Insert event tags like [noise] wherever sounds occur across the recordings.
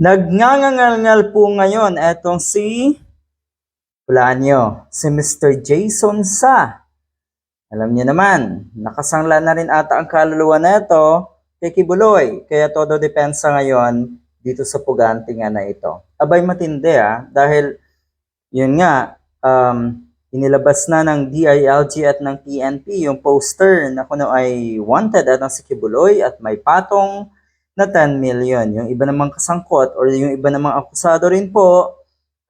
Nagngangangal po ngayon etong si, hulaan nyo, si Mr. Jason Sa. Alam niyo naman, nakasangla na rin ata ang kaluluwa neto kay Kibuloy. Kaya todo depensa ngayon dito sa pugante nga na ito. Abay matindi ah, dahil yun nga, um, inilabas na ng DILG at ng PNP yung poster na kuno ay wanted at ng si Kibuloy at may patong na 10 million. Yung iba namang kasangkot or yung iba namang akusado rin po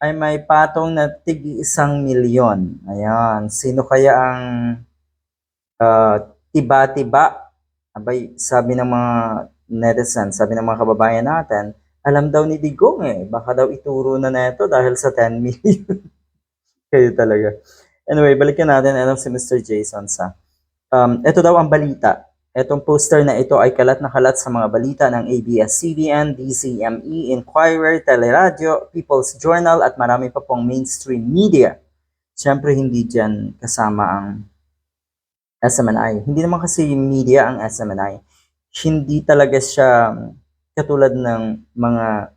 ay may patong na tig isang milyon. Ayan. Sino kaya ang ah, tiba-tiba? Abay, sabi ng mga netizens, sabi ng mga kababayan natin, alam daw ni Digong eh, baka daw ituro na neto dahil sa 10 [laughs] million. Kayo talaga. Anyway, balikan natin ano si Mr. Jason sa. Um, ito daw ang balita. Etong poster na ito ay kalat na kalat sa mga balita ng ABS-CBN, DCME, Inquirer, Teleradyo, People's Journal at marami pa pong mainstream media. Siyempre hindi dyan kasama ang SMNI. Hindi naman kasi media ang SMNI. Hindi talaga siya katulad ng mga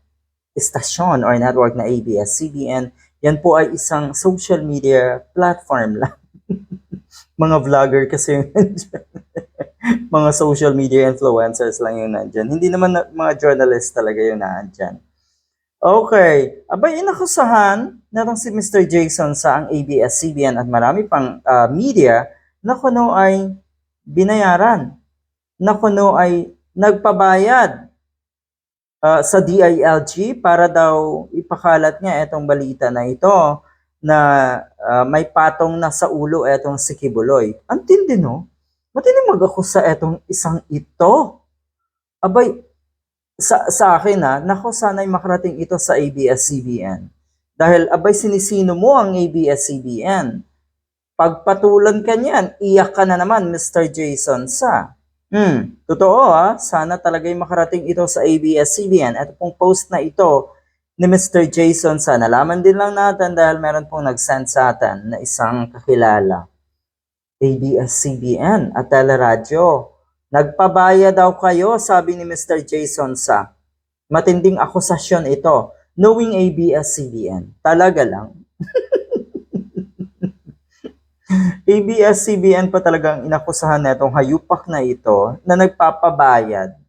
istasyon or network na ABS-CBN. Yan po ay isang social media platform lang. [laughs] mga vlogger kasi yung. [laughs] mga social media influencers lang yung nandyan. Hindi naman na- mga journalist talaga yung nandyan. Okay. Abay, inakusahan na si Mr. Jason sa ang ABS-CBN at marami pang ah, media na kuno ay binayaran. Na kuno ay nagpabayad ah, sa DILG para daw ipakalat niya itong balita na ito na ah, may patong na sa ulo etong si Kibuloy. Ang tindi no? Matindi mag-akusa etong isang ito. Abay, sa, sa akin ha, nako sana'y makarating ito sa ABS-CBN. Dahil abay sinisino mo ang ABS-CBN. Pagpatulan ka niyan, iyak ka na naman, Mr. Jason sa. Hmm, totoo ha, sana talaga'y makarating ito sa ABS-CBN. Ito pong post na ito ni Mr. Jason sa. Nalaman din lang natin dahil meron pong nag-send sa atin na isang kakilala. ABS-CBN at Teleradyo. Nagpabaya daw kayo, sabi ni Mr. Jason sa. Matinding akusasyon ito. Knowing ABS-CBN. Talaga lang. [laughs] ABS-CBN pa talagang inakusahan na itong hayupak na ito na nagpapabayad.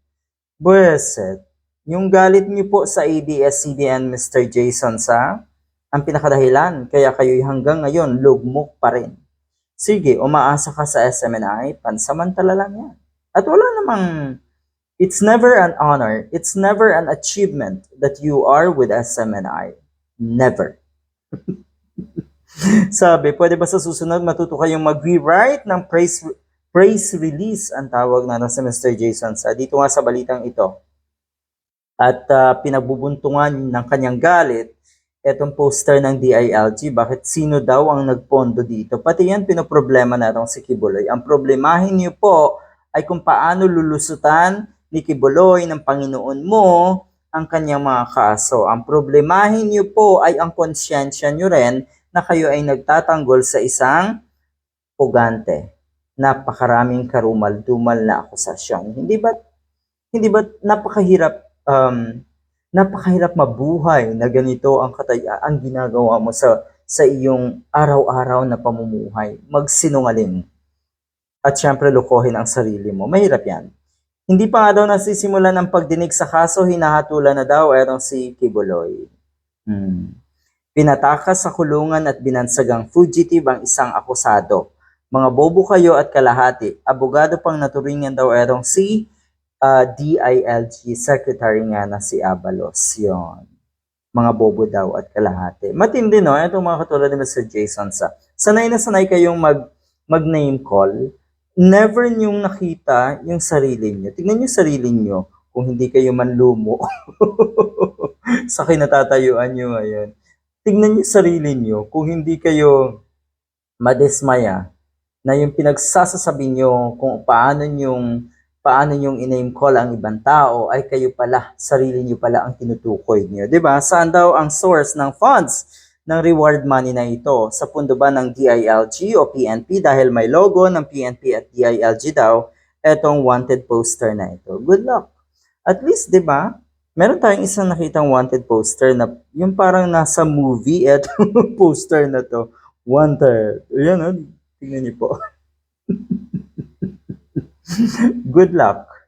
Buweset, yung galit niyo po sa ABS-CBN, Mr. Jason sa, ang pinakadahilan, kaya kayo'y hanggang ngayon lugmok pa rin. Sige, umaasa ka sa SMNI, pansamantala lang yan. At wala namang, it's never an honor, it's never an achievement that you are with SMNI. Never. [laughs] Sabi, pwede ba sa susunod matuto kayong mag-rewrite ng praise, praise release ang tawag na sa Mr. Jason sa dito nga sa balitang ito. At ah, pinagbubuntungan ng kanyang galit etong poster ng DILG. Bakit sino daw ang nagpondo dito? Pati yan pinoproblema na itong si Kibuloy. Ang problemahin niyo po ay kung paano lulusutan ni Kibuloy ng Panginoon mo ang kanyang mga kaso. Ang problemahin niyo po ay ang konsyensya niyo rin na kayo ay nagtatanggol sa isang pugante. Napakaraming karumal-dumal na akusasyon. Hindi ba hindi ba napakahirap um, napakahirap mabuhay na ganito ang kataya ang ginagawa mo sa sa iyong araw-araw na pamumuhay. Magsinungaling. At syempre lukohin ang sarili mo. Mahirap yan. Hindi pa nga daw nasisimula ng pagdinig sa kaso, hinahatulan na daw erong si Kibuloy. Hmm. Pinatakas sa kulungan at binansagang fugitive ang isang akusado. Mga bobo kayo at kalahati. Abogado pang naturingan daw erong si ah, DILG Secretary nga na si Abalos. Yon. Mga bobo daw at kalahati. Matindi no, itong mga katulad ni Mr. Jason sa. Sanay na sanay kayong mag, mag name call. Never niyong nakita yung sarili niyo. Tingnan niyo sarili niyo kung hindi kayo manlumo [laughs] sa kinatatayuan niyo ngayon tingnan niyo sarili niyo kung hindi kayo madismaya na yung pinagsasasabi niyo kung paano yung paano yung iname call ang ibang tao ay kayo pala, sarili niyo pala ang tinutukoy niyo. 'Di ba? Saan daw ang source ng funds ng reward money na ito? Sa pundo ba ng DILG o PNP dahil may logo ng PNP at DILG daw etong wanted poster na ito. Good luck. At least, 'di ba? Meron tayong isang nakitang wanted poster na yung parang nasa movie. [laughs] Eto poster na to. Wanted. Ayan o. Tingnan niyo po. [laughs] Good luck.